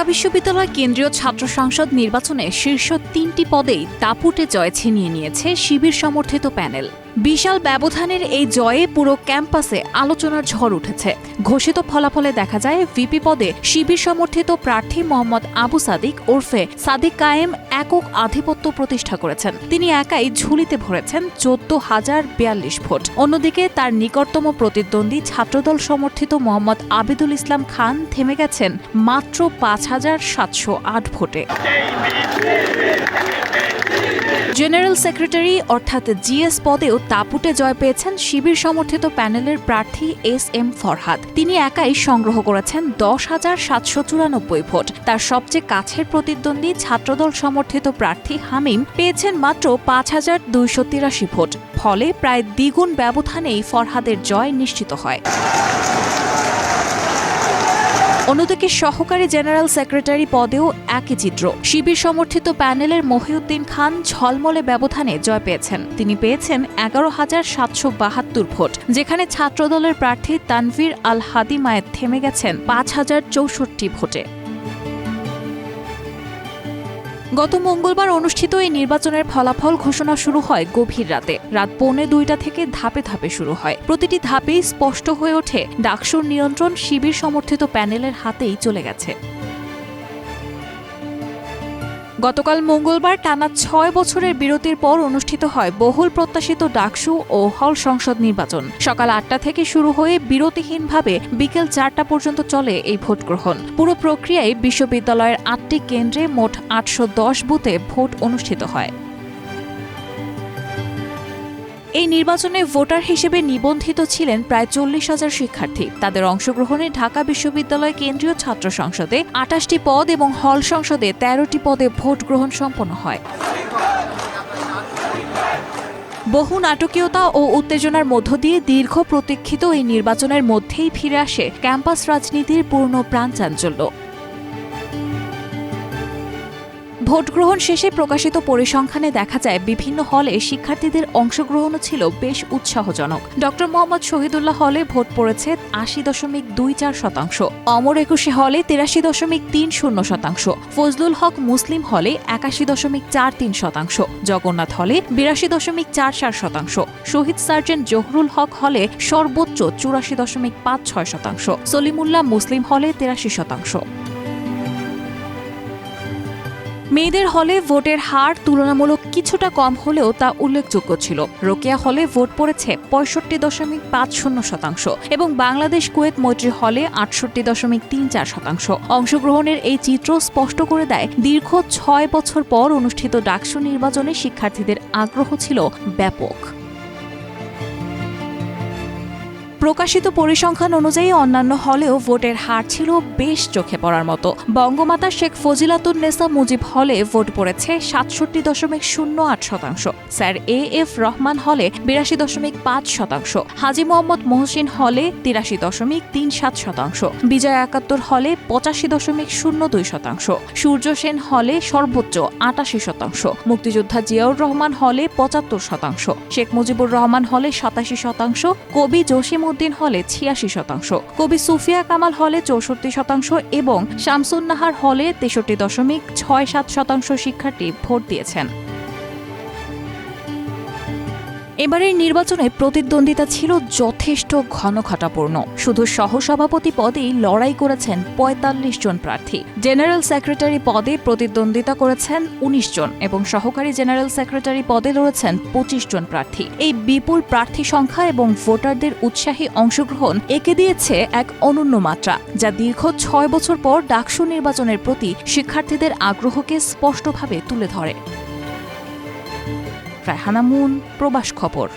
ঢাকা বিশ্ববিদ্যালয় কেন্দ্রীয় ছাত্র সংসদ নির্বাচনে শীর্ষ তিনটি পদেই দাপুটে জয় ছিনিয়ে নিয়েছে শিবির সমর্থিত প্যানেল। বিশাল ব্যবধানের এই জয়ে পুরো ক্যাম্পাসে আলোচনার ঝড় উঠেছে। ঘোষিত ফলাফলে দেখা যায়, ভিপি পদে শিবির সমর্থিত প্রার্থী মোহাম্মদ আবু সাদিক ওরফে সাদিক কায়েম একক আধিপত্য প্রতিষ্ঠা করেছেন। তিনি একাই ঝুলিতে ভরেছেন চোদ্দ হাজার বিয়াল্লিশ ভোট। অন্যদিকে তার নিকটতম প্রতিদ্বন্দ্বী ছাত্রদল সমর্থিত মোহাম্মদ আবিদুল ইসলাম খান থেমে গেছেন মাত্র পাঁচ হাজার সাতশো আট ভোটে। জেনারেল সেক্রেটারি অর্থাৎ জিএস পদেও তাপুটে জয় পেয়েছেন শিবির সমর্থিত প্যানেলের প্রার্থী এস এম ফরহাদ। তিনি একাই সংগ্রহ করেছেন দশ হাজার সাতশো চুরানব্বই ভোট। তার সবচেয়ে কাছের প্রতিদ্বন্দ্বী ছাত্রদল সমর্থিত প্রার্থী হামিম পেয়েছেন মাত্র পাঁচ হাজার দুইশো তিরাশি ভোট। ফলে প্রায় দ্বিগুণ ব্যবধানেই ফরহাদের জয় নিশ্চিত হয়। অন্যদিকে সহকারী জেনারেল সেক্রেটারি পদেও একই চিত্র। শিবির সমর্থিত প্যানেলের মহিউদ্দিন খান ঝলমলে ব্যবধানে জয় পেয়েছেন। তিনি পেয়েছেন এগারো হাজার সাতশো বাহাত্তর ভোট, যেখানে ছাত্রদলের প্রার্থী তানভীর আল হাদিমায়েত থেমে গেছেন পাঁচ হাজার চৌষট্টি ভোটে। গত মঙ্গলবার অনুষ্ঠিত এই নির্বাচনের ফলাফল ঘোষণা শুরু হয় গভীর রাতে। রাত পৌনে দুইটা থেকে ধাপে ধাপে শুরু হয়। প্রতিটি ধাপেই স্পষ্ট হয়ে ওঠে, ডাকসুর নিয়ন্ত্রণ শিবির সমর্থিত প্যানেলের হাতেই চলে গেছে। গতকাল মঙ্গলবার টানা ছয় বছরের বিরতির পর অনুষ্ঠিত হয় বহুল প্রত্যাশিত ডাকসু ও হল সংসদ নির্বাচন। সকাল আটটা থেকে শুরু হয়ে বিরতিহীনভাবে বিকেল চারটা পর্যন্ত চলে এই ভোট গ্রহণ পুরো প্রক্রিয়ায় বিশ্ববিদ্যালয়ের আটটি কেন্দ্রে মোট আটশো দশ বুথে ভোট অনুষ্ঠিত হয়। এই নির্বাচনে ভোটার হিসেবে নিবন্ধিত ছিলেন প্রায় চল্লিশ হাজার শিক্ষার্থী। তাদের অংশগ্রহণে ঢাকা বিশ্ববিদ্যালয় কেন্দ্রীয় ছাত্র সংসদে আটাশটি পদ এবং হল সংসদে তেরোটি পদে ভোট গ্রহণ সম্পন্ন হয়। বহু নাটকীয়তা ও উত্তেজনার মধ্য দিয়ে দীর্ঘ প্রতীক্ষিত এই নির্বাচনের মধ্যেই ফিরে আসে ক্যাম্পাস রাজনীতির পূর্ণ প্রাণচাঞ্চল্য। ভোট গ্রহণ শেষে প্রকাশিত পরিসংখ্যানে দেখা যায়, বিভিন্ন হলে শিক্ষার্থীদের অংশগ্রহণও ছিল বেশ উৎসাহজনক। ড. মোহাম্মদ শহীদুল্লাহ হলে ভোট পড়েছে আশি দশমিক দুই চার শতাংশ। অমর একুশে হলে তিরাশি দশমিক তিন শূন্য শতাংশ। ফজলুল হক মুসলিম হলে একাশি দশমিক চার তিন শতাংশ। জগন্নাথ হলে বিরাশি দশমিক চার চার শতাংশ। শহীদ সার্জেন্ট জহরুল হক হলে সর্বোচ্চ চুরাশি দশমিক পাঁচ ছয় শতাংশ। সলিমুল্লাহ মুসলিম হলে তিরাশি শতাংশ। মেয়েদের হলে ভোটের হার তুলনামূলক কিছুটা কম হলেও তা উল্লেখযোগ্য ছিল। রোকেয়া হলে ভোট পড়েছে পঁয়ষট্টি দশমিক পাঁচ শূন্য শতাংশ এবং বাংলাদেশ কুয়েত মৈত্রী হলে আটষট্টি দশমিক তিন চার শতাংশ। অংশগ্রহণের এই চিত্র স্পষ্ট করে দেয়, দীর্ঘ ছয় বছর পর অনুষ্ঠিত ডাকসু নির্বাচনে শিক্ষার্থীদের আগ্রহ ছিল ব্যাপক। প্রকাশিত পরিসংখ্যান অনুযায়ী অন্যান্য হলেও ভোটের হার ছিল বেশ চোখে পড়ার মতো। বঙ্গমাতা শেখ ফজিলাতুন্নেসা মুজিব হলে ভোট পড়েছে সাতষট্টি দশমিক শূন্য আট শতাংশ। স্যার এ এফ রহমান হলে বিরাশি দশমিক পাঁচ শতাংশ। হাজি মোহাম্মদ মহসিন হলে তিরাশি দশমিক তিন সাত শতাংশ। বিজয় একাত্তর হলে পঁচাশি দশমিক শূন্য দুই শতাংশ। সূর্য সেন হলে সর্বোচ্চ আটাশি শতাংশ। মুক্তিযোদ্ধা জিয়াউর রহমান হলে পঁচাত্তর শতাংশ। শেখ মুজিবুর রহমান হলে সাতাশি শতাংশ। কবি জসিম উদ্দিন হলে ছিয়াশি শতাংশ, কবি সুফিয়া কামাল হলে চৌষট্টি শতাংশ এবং শামসুন্নাহার হলে তেষট্টি দশমিক ছয় সাত শতাংশ শিক্ষার্থী ভোট দিয়েছেন। এবারের নির্বাচনে প্রতিদ্বন্দ্বিতা ছিল যথেষ্ট ঘনঘটাপূর্ণ। শুধু সহসভাপতি পদেই লড়াই করেছেন পঁয়তাল্লিশ জন প্রার্থী। জেনারেল সেক্রেটারি পদে প্রতিদ্বন্দ্বিতা করেছেন উনিশ জন এবং সহকারী জেনারেল সেক্রেটারি পদে লড়েছেন পঁচিশ জন প্রার্থী। এই বিপুল প্রার্থী সংখ্যা এবং ভোটারদের উৎসাহী অংশগ্রহণ একে দিয়েছে এক অনন্য মাত্রা, যা দীর্ঘ ছয় বছর পর ডাকসু নির্বাচনের প্রতি শিক্ষার্থীদের আগ্রহকে স্পষ্টভাবে তুলে ধরে। রায়হানা হানামুন প্রবাস খবর।